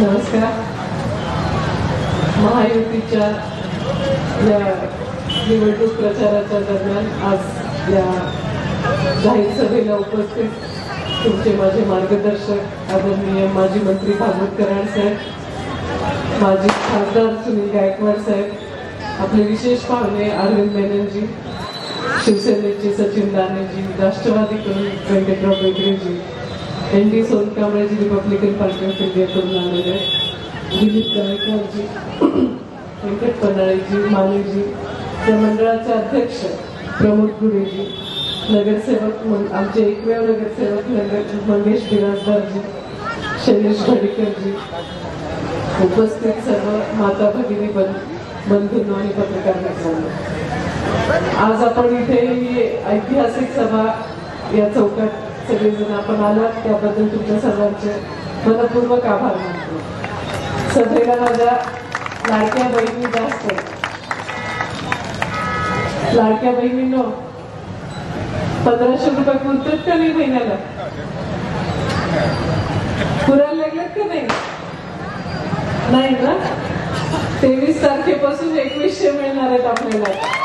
नमस्कार. महायुतीच्या या निवडणूक प्रचाराच्या दरम्यान आज या जाहीर सभेला उपस्थित तुमचे माझे मार्गदर्शक आदरणीय माजी मंत्री भागवत कराड साहेब माजी खासदार सुनील गायकवाड साहेब आपले विशेष पाहुणे अरविंद मेननजी शिवसेनेचे सचिन दानेजी राष्ट्रवादीकडून व्यंकटराव बेगरेजी एन डी सोनकांबळेजी रिपब्लिकन पार्टी ऑफ इंडियाकडून आलेले दिलीप गायकवाडजी व्यंकट पन्हाळेजी मानेजी त्या मंडळाचे अध्यक्ष प्रमोद गुरेजी नगरसेवक आमचे एकमेव नगरसेवक नगर मंगेश बिराजदारजी शैलेश घडीकरजी उपस्थित सर्व माता भगिनी बन बंधूंनो आणि पत्रकार मित्रांनो आज आपण इथे ही ऐतिहासिक सभा या चौकात सगळेजण आपण आलात त्याबद्दल तुमच्या सर्वांचे मनपूर्वक आभार मानतो. सभेला माझ्या लाडक्या बहिणी जास्त लाडक्या बहिणींनो पंधराशे रुपये पुरतात का नाही महिन्याला? पुरायला लागलेत का नाही? नाही ना? तेवीस तारखेपासून एकवीसशे मिळणार आहेत आपल्याला.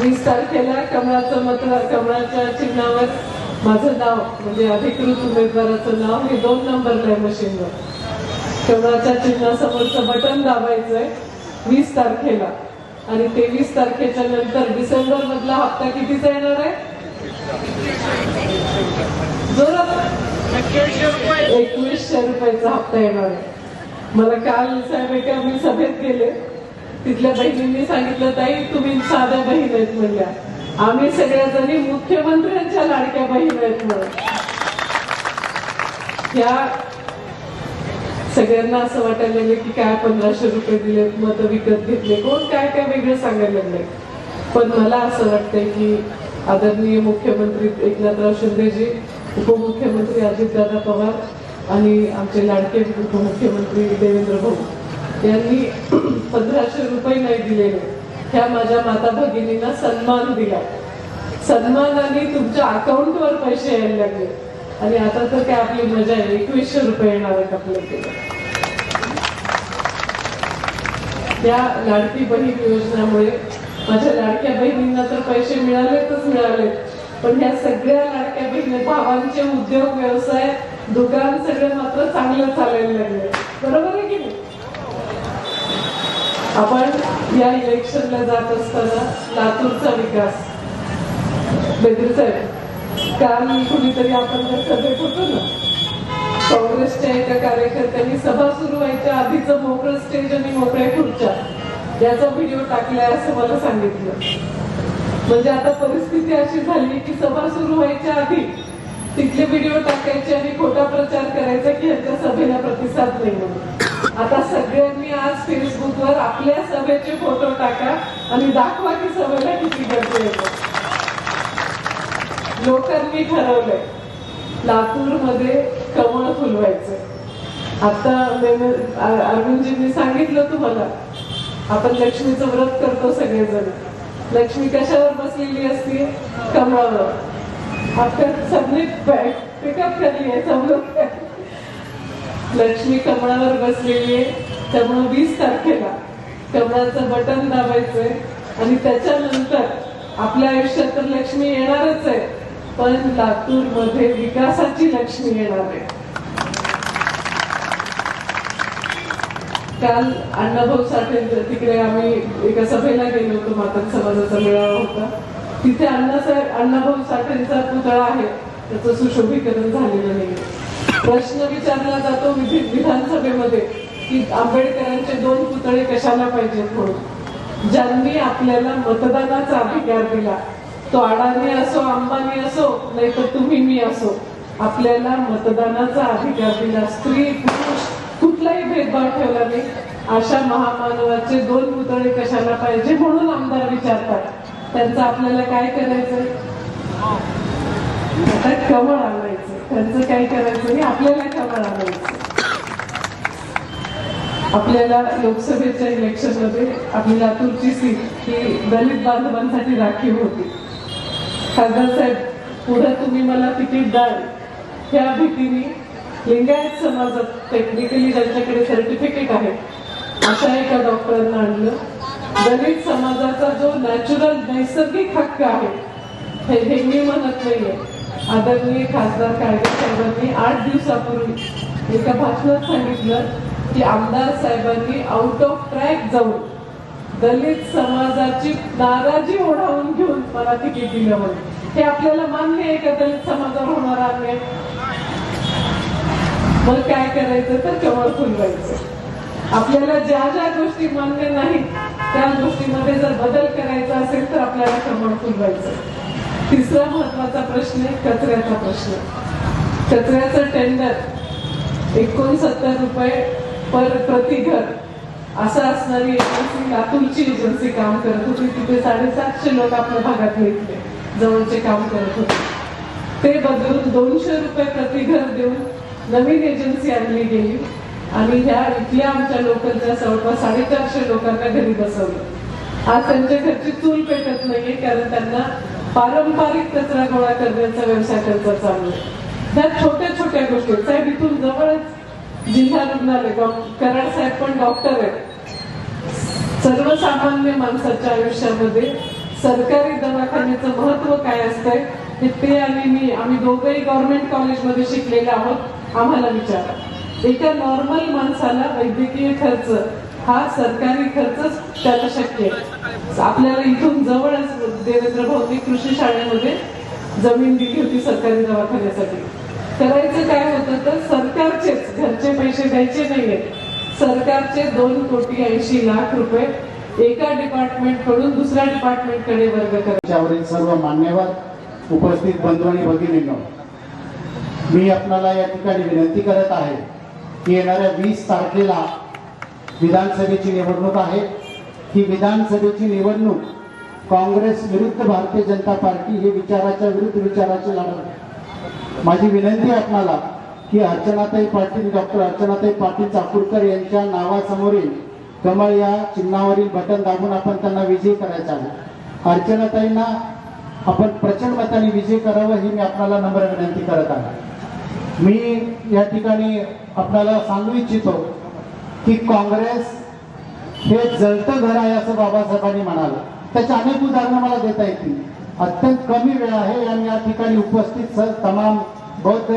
वीस तारखेला कमळाचं मतदार कमळाच्या चिन्हावर माझं नाव म्हणजे अधिकृत उमेदवाराचं नाव हे दोन नंबरला आहे मशीनवर कमळाच्या चिन्हासमोरचं बटन दाबायचंय. वीस तारखेला. आणि तेवीस तारखेच्या नंतर डिसेंबर मधला हप्ता कितीचा येणार आहे? एकवीसशे रुपयाचा हप्ता येणार आहे. मला काल साहेब एका मी सभेत गेले. तिथल्या बहिणींनी सांगितलं ताई तुम्ही साध्या बहीण आहेत म्हणल्या. आम्ही सगळ्या जणी मुख्यमंत्र्यांच्या लाडक्या बहीण आहेत म्हणून. या सगळ्यांना असं वाटायला लागलं की काय पंधराशे रुपये दिले मत विकत घेतले. कोण काय काय वेगळं सांगायला लागले पण मला असं वाटतंय की आदरणीय मुख्यमंत्री एकनाथराव शिंदेजी उपमुख्यमंत्री अजितदादा पवार आणि आमचे लाडके उपमुख्यमंत्री देवेंद्र भाऊ यांनी पंधराशे रुपये नाही दिलेले. ह्या माझ्या माता भगिनींना सन्मान दिला. सन्मानाने तुमच्या अकाउंटवर पैसे यायला लागले. आणि आता तर काय आपली मजा आहे. एकवीसशे रुपये येणार आहेत आपल्याकडे. त्या लाडकी बहीण योजनामुळे माझ्या लाडक्या बहिणींना तर पैसे मिळालेतच मिळाले. पण ह्या सगळ्या लाडक्या बहिणी भावांचे उद्योग व्यवसाय दुकान सगळं मात्र चांगलं चालायला लागले. बरोबर आहे की नाही? आपण या इलेक्शनला जात असताना लातूरचा विकास. बेदरे साहेब काल कुणीतरी आपण जर सभेत होतो ना काँग्रेसच्या एका कार्यकर्त्यांनी सभा सुरू व्हायच्या आधीचं मोकळं स्टेज आणि मोकळ्या खुर्च्या याचा व्हिडिओ टाकलाय असं मला सांगितलं. म्हणजे आता परिस्थिती अशी झाली की सभा सुरू व्हायच्या आधी तिथले व्हिडिओ टाकायचे आणि खोटा प्रचार करायचा की ह्याच्या सभेला प्रतिसाद नाही म्हणून. आता सगळ्यांनी आज फेसबुकवर आपल्या सभेचे फोटो टाका आणि दाखवा की सभेला किती गर्दी येतो लोकांनी ठरवलंय लातूरमध्ये कमळ फुलवायचं आता अरविंदजींनी सांगितलं तुम्हाला आपण लक्ष्मीचं व्रत करतो सगळेजण. लक्ष्मी कशावर बसलेली असते? कमळावर. आपण सगळी पिकअप करली आहे सब लक्ष्मी कमळावर बसलेली आहे. त्यामुळं वीस तारखेला कमळाचं बटन दाबायचंय. आणि त्याच्यानंतर आपल्या आयुष्यात तर लक्ष्मी येणारच आहे. पण लातूरमध्ये विकासाची लक्ष्मी येणार आहे. काल अण्णाभाऊ साठे तिकडे आम्ही एका सभेला गेलो होतो मातक समाजाचा मेळावा होता. तिथे अण्णासाहेब अण्णाभाऊ साठेंचा पुतळा आहे. त्याचं सुशोभीकरण झालेलं नाही प्रश्न विचारला जातो विधी- विधानसभेमध्ये की आंबेडकरांचे दोन पुतळे कशाला पाहिजेत म्हणून. ज्यांनी आपल्याला मतदानाचा अधिकार दिला तो अडाणी असो अंबानी असो नाही तर तुम्ही मी असो आपल्याला मतदानाचा अधिकार दिला. स्त्री पुरुष कुठलाही भेदभाव ठेवला नाही. अशा महामानवाचे दोन पुतळे कशाला पाहिजे म्हणून आमदार विचारतात. त्यांचं आपल्याला काय करायचंय? आता कमळ आणायचं त्यांचं काही करायचं नाही आपल्याला कमळ आणायचं आपल्याला लोकसभेच्या इलेक्शनमध्ये आपली लातूरची सीट ही दलित बांधवांसाठी राखीव होती. खासदार साहेब पुढे तुम्ही मला तिकीट द्याल. ह्या भीतीने लिंगायत समाजात टेक्निकली ज्यांच्याकडे सर्टिफिकेट आहे अशा एका डॉक्टरांना आणलं. दलित समाजाचा जो नॅचरल नैसर्गिक हक्क आहे हे हे मी म्हणत नाहीये. आदरणीय खासदार काळगे साहेबांनी आठ दिवसापूर्वी एका भाषणात सांगितलं की आमदार साहेबांनी आउट ऑफ ट्रॅक जाऊन दलित समाजाची नाराजी ओढावून घेऊन मला तिकीट दिलं म्हणून हे आपल्याला मान्य आहे का दलित समाजावर होणार अन्याय? मग काय करायचं? तर कमळ फुलवायचं आपल्याला ज्या ज्या गोष्टी मान्य नाहीत त्या गोष्टीमध्ये जर बदल करायचा असेल तर आपल्याला कमळ फुलवायचं तिसरा महत्त्वाचा प्रश्न आहे कचऱ्याचा प्रश्न. कचऱ्याचं टेंडर एकोणसत्तर रुपये पर प्रति घर असं असणारी एजन्सी लातूरची एजन्सी काम करत होती. तिथे साडेसातशे लोक आपल्या भागात घेतले जवळचे काम करत होते. ते बदलून दोनशे रुपये प्रति घर देऊन नवीन एजन्सी आणली गेली आणि ह्या इथल्या आमच्या लोकांच्या जवळपास साडेचारशे लोकांना घरी बसवलं. आज त्यांच्या घरची चूल पेटत नाहीये कारण त्यांना पारंपरिक कचरा गोळा करण्याचा व्यवसाय त्यांचा चालू आहे. ह्या छोट्या छोट्या गोष्टी आहेत. साहेब इथून जवळच जिल्हा रुग्णालय. कराड साहेब पण डॉक्टर आहेत. सर्वसामान्य माणसाच्या आयुष्यामध्ये सरकारी दवाखान्याचं महत्त्व काय असतंय हे ते आणि मी आम्ही दोघंही गव्हर्नमेंट कॉलेजमध्ये शिकलेले आहोत आम्हाला विचारा. एका नॉर्मल माणसाला वैद्यकीय खर्च हा सरकारी खर्चच त्याला शक्य आहे. आपल्याला इथून जवळच देवेंद्र भौतिक कृषी शाळेमध्ये जमीन दिली होती सरकारी दवाखान्यासाठी. करायचं काय होतं तर सरकारचेच घरचे पैसे द्यायचे नाहीये. सरकारचे दोन कोटी ऐंशी लाख रुपये एका डिपार्टमेंटकडून दुसऱ्या डिपार्टमेंटकडे वर्ग करायचे. सर्व मान्यवर उपस्थित बंधू आणि भगिनींनो मी आपणाला या ठिकाणी विनंती करत आहे की येणाऱ्या वीस तारखेला विधानसभेची निवडणूक आहे. ही विधानसभेची निवडणूक काँग्रेस विरुद्ध भारतीय जनता पार्टी हे विचाराच्या विरुद्ध विचाराचे लढत माझी विनंती आपणाला की अर्चनाताई पाटील डॉक्टर अर्चनाताई पाटील चाकूरकर यांच्या नावासमोरील कमळ या चिन्हावरील बटन दाबून आपण त्यांना विजयी करायचा आहे. अर्चनाताईंना आपण प्रचंड मताने विजय करावं ही मी आपल्याला नम्र विनंती करत आहे. मी या ठिकाणी आपल्याला सांगू इच्छितो की काँग्रेस हे जळतं घर आहे असं बाबासाहेबांनी म्हणालं. त्याची अनेक उदाहरणं मला देता येतील. अत्यंत कमी वेळ आहे आणि या ठिकाणी उपस्थित सर तमाम बौद्ध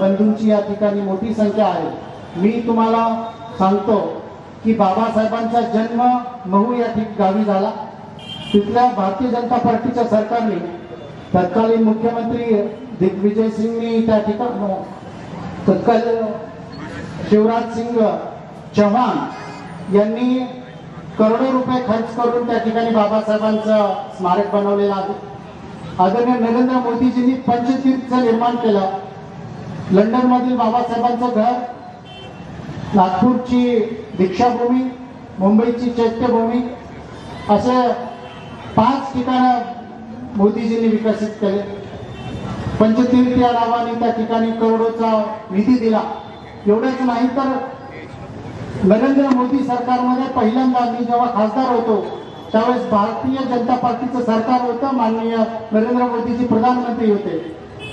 बंधूंची या ठिकाणी मोठी संख्या आहे. मी तुम्हाला सांगतो की बाबासाहेबांचा जन्म महू या ठिक गावी झाला. तिथल्या भारतीय जनता पार्टीच्या सरकारने तत्कालीन मुख्यमंत्री दिग्विजय सिंगनी त्या ठिकाणी हो, तत्काल शिवराज सिंग चव्हाण यांनी करोडो रुपये खर्च करून त्या ठिकाणी बाबासाहेबांचं स्मारक बनवलेलं आहे. आदरणीय नरेंद्र मोदीजींनी पंचतीर्थचं निर्माण केलं. लंडन मधील बाबासाहेबांचं घर नागपूरची दीक्षाभूमी मुंबईची चैत्यभूमी असे पाच ठिकाणं मोदीजींनी विकसित केले. पंचतीर्थ या नावाने त्या ठिकाणी करोडोचा निधी दिला. एवढंच नाही तर नरेंद्र मोदी सरकारमध्ये पहिल्यांदा मी जेव्हा खासदार होतो त्यावेळेस भारतीय जनता पार्टीचं सरकार होतं माननीय नरेंद्र मोदीजी प्रधानमंत्री होते.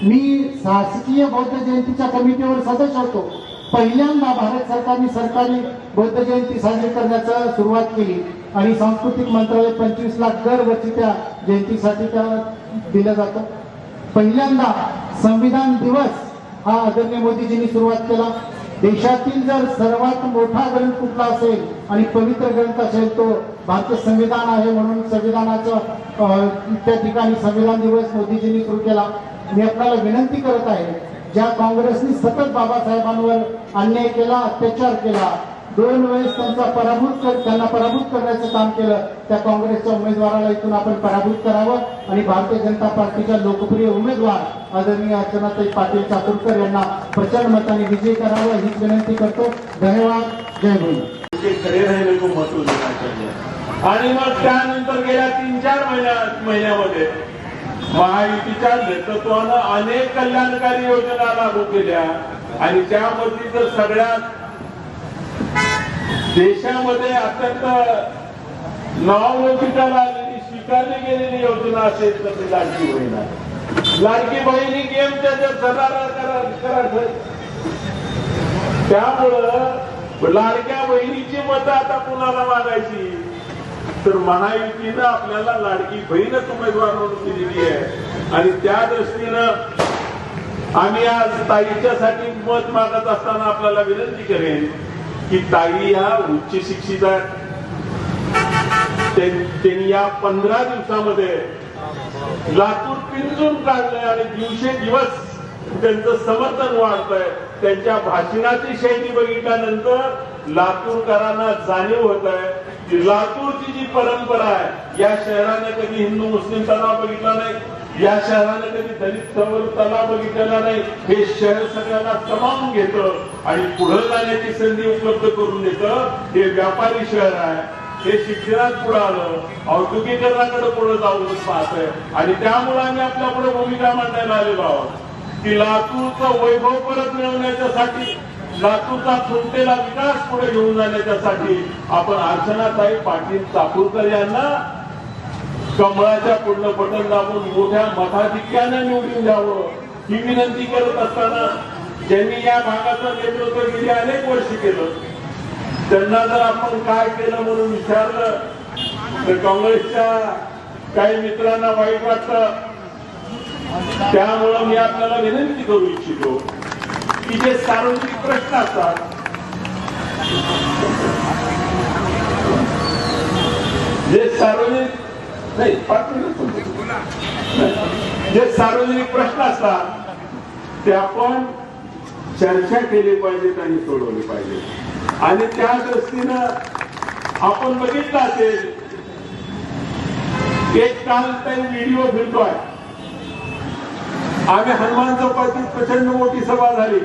मी शासकीय बौद्ध जयंतीच्या कमिटीवर सदस्य होतो. पहिल्यांदा भारत सरकारने सरकारी बौद्ध जयंती साजरी करण्याचं सुरुवात केली आणि सांस्कृतिक मंत्रालय पंचवीस लाख दरवर्षी त्या जयंतीसाठी त्या दिलं जातं. पहिल्यांदा संविधान दिवस हा आदरणीय मोदीजींनी सुरुवात केला. देशातील जर सर्वात मोठा ग्रंथ कुठला असेल आणि पवित्र ग्रंथ असेल तो भारतीय संविधान आहे म्हणून संविधानाचं त्या ठिकाणी संविधान दिवस मोदीजींनी सुरू केला. मी आपल्याला विनंती करत आहे ज्या काँग्रेसने सतत बाबासाहेबांवर अन्याय केला अत्याचार केला दोन वेळेस त्यांचा पराभूत त्यांना पराभूत करण्याचं काम केलं. त्या काँग्रेसच्या उमेदवाराला इथून आपण पराभूत करावं आणि भारतीय जनता पार्टीच्या लोकप्रिय उमेदवार आदरणीय अर्चनाताई पाटील चाकूरकर यांना प्रचंड मताने विजय करावं हीच विनंती करतो. धन्यवाद. जय भूम. आणि मग त्यानंतर गेल्या तीन चार महिन्या महिन्यामध्ये महायुतीच्या नेतृत्वानं अनेक कल्याणकारी योजना लागू केल्या. आणि त्यामध्ये जर सगळ्यात देशामध्ये अत्यंत नावलौकिकाला आलेली स्वीकारली गेलेली योजना असेल तर ती लाडकी बहीण आहे. लाडकी बहिणी गेम त्याच्यात करार त्यामुळं लाडक्या बहिणीची मतं आता कुणाला मागायची? तर महायुतीनं आपल्याला लाडकी बहीणच उमेदवार म्हणून दिलेली आहे. आणि त्या दृष्टीनं आम्ही आज ताईच्यासाठी मत मागत असताना आपल्याला विनंती करेन की ताई या उच्च शिक्षित आहेत. त्यांनी या पंधरा दिवसामध्ये लातूर पिंजून काढलंय आणि दिवसेदिवस त्यांचं समर्थन वाढतंय. त्यांच्या भाषणाची शैली बघितल्यानंतर लातूरकरांना जाणीव होत आहे की लातूरची जी परंपरा आहे या शहराने कधी हिंदू मुस्लिम तणाव बघितला नाही. या शहराने कधी दलित समोर बघितलेला नाही हे शहर सगळ्यांना समावून घेत आणि पुढे जाण्याची संधी उपलब्ध करून देत. हे व्यापारी शहर आहे हे शिक्षणात पुढे आलं औद्योगिकरणाकडे पुढे जाऊन पाहत आहे आणि त्यामुळे आम्ही आपल्या पुढे भूमिका मांडायला आलेलो आहोत की लातूरचं वैभव परत मिळवण्याच्यासाठी लातूरचा खुंटेला विकास पुढे घेऊन जाण्याच्यासाठी आपण अर्चनाताई पाटील चाकूरकर यांना कमळाच्या पुढलं बटन दाबून मोठ्या मताधिक्याने निवडून द्यावं ही विनंती करत असताना ज्यांनी या भागाचं नेतृत्व गेली अनेक वर्ष केलं. त्यांना जर आपण काय केलं म्हणून विचारलं तर काँग्रेसच्या काही मित्रांना वाईट वाटत. त्यामुळं मी आपल्याला विनंती करू इच्छितो की जे सार्वजनिक प्रश्न असतात जे सार्वजनिक नाही पाच जे सार्वजनिक प्रश्न असतात ते आपण चर्चा केली पाहिजेत आणि सोडवली पाहिजे आणि त्या दृष्टीनं आपण बघितलं असेल एक काल काही व्हिडिओ फिरतोय. आम्ही हनुमान चौकातील प्रचंड मोठी सभा झाली.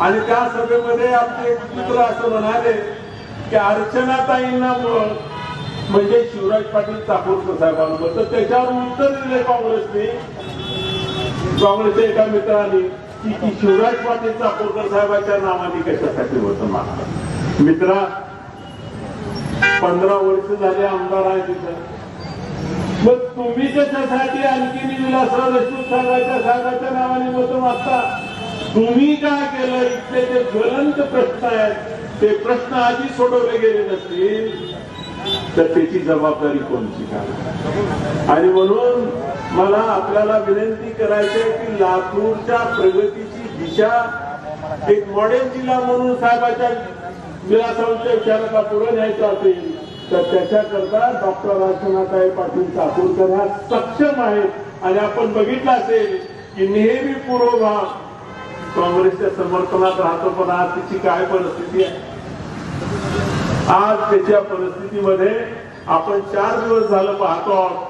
आणि त्या सभेमध्ये आपले मित्र असं म्हणाले की अर्चनाताईंना मुळं म्हणजे शिवराज पाटील चाकूरकर साहेबांवर तर त्याच्यावर उत्तर दिले काँग्रेसने. काँग्रेसच्या एका मित्राने की ती शिवराज पाटील चाकूरकर साहेबांच्या नावाने कशासाठी होत मागतात. मित्रा पंधरा वर्ष झाले आमदार आहे तिथं. मग तुम्ही कशासाठी आणखी विलासराव देशमुख साहेबांच्या साहेबाच्या नावाने मत मागता? तुम्ही काय केलं? इथले जे ज्वलंत प्रश्न आहेत ते प्रश्न आधी सोडवले गेले नसतील. तर त्याची जबाबदारी कोणची का? आणि म्हणून मला आपल्याला विनंती करायची की लातूरच्या प्रगतीची दिशा एक मॉडेल जिल्हा म्हणून साहेबाच्या विलासांच्या विचाराला पुढे न्यायचं असेल तर त्याच्याकरता डॉक्टर अर्चनाताई पाटील चाकूरकर ह्या सक्षम आहेत आणि आपण बघितलं असेल की नेहमी पूर्वभाग काँग्रेसच्या समर्थनात राहतो पण आज तिची काय परिस्थिती आहे? आज त्याच्या परिस्थितीमध्ये आपण चार दिवस झालं पाहतो आहोत.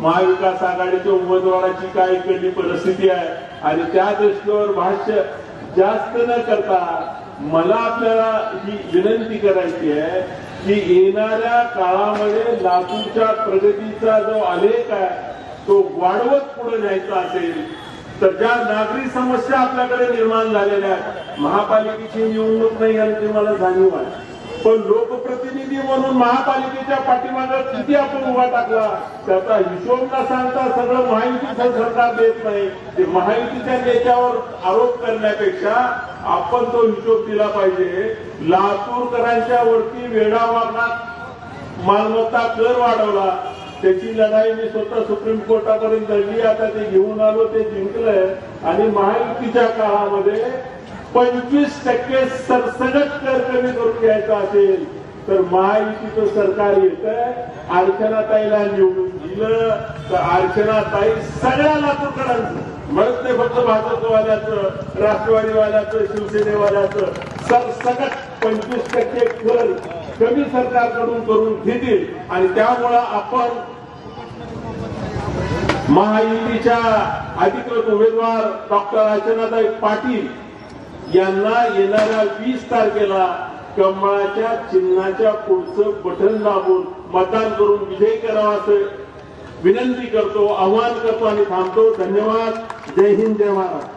महाविकास आघाडीच्या उमेदवाराची काय इकडली परिस्थिती आहे आणि त्या दृष्टीवर भाष्य जास्त न करता मला आपल्याला ही विनंती करायची आहे की येणाऱ्या काळामध्ये लातूरच्या प्रगतीचा जो आलेख आहे तो वाढवत पुढे न्यायचा असेल तर ज्या नागरी समस्या आपल्याकडे निर्माण झालेल्या आहेत महापालिकेची निवडणूक नाही यांची मला जाणीव आहे. पण लोकप्रतिनिधी म्हणून महापालिकेच्या पाठीमागे किती आपण उभा टाकला त्याचा हिशोब न सांगता सगळं महायुतीचं सरकार देत नाही. ते महायुतीच्या नेत्यावर आरोप करण्यापेक्षा आपण तो हिशोब दिला पाहिजे. लातूरकरांच्या वरती वेळा वागण्यात मालमत्ता कर वाढवला. त्याची लढाई मी स्वतः सुप्रीम कोर्टापर्यंत लढली. आता ते घेऊन आलो ते जिंकलंय. आणि महायुतीच्या काळामध्ये पंचवीस टक्के सरसगट कर कमी करून घ्यायचा असेल तर महायुतीचं सरकार येत अर्चनाताईला निवडून दिलं तर अर्चनाताई सगळ्या लातूरकरांचं म्हणत नाही फक्त भाजपवाल्याचं राष्ट्रवादीवाल्याचं शिवसेनेवाल्याचं सरसगट पंचवीस टक्के कर कमी सरकारकडून करून घेतील. आणि त्यामुळं आपण महायुतीच्या अधिकृत उमेदवार डॉक्टर अर्चनाताई पाटील यांना येणाऱ्या वीस तारखेला कमळाच्या चिन्हाच्या पुढचं बटन दाबून मतदान करून विजय करावा असं विनंती करतो आव्हान करतो आणि थांबतो. धन्यवाद. जय हिंद जय महाराज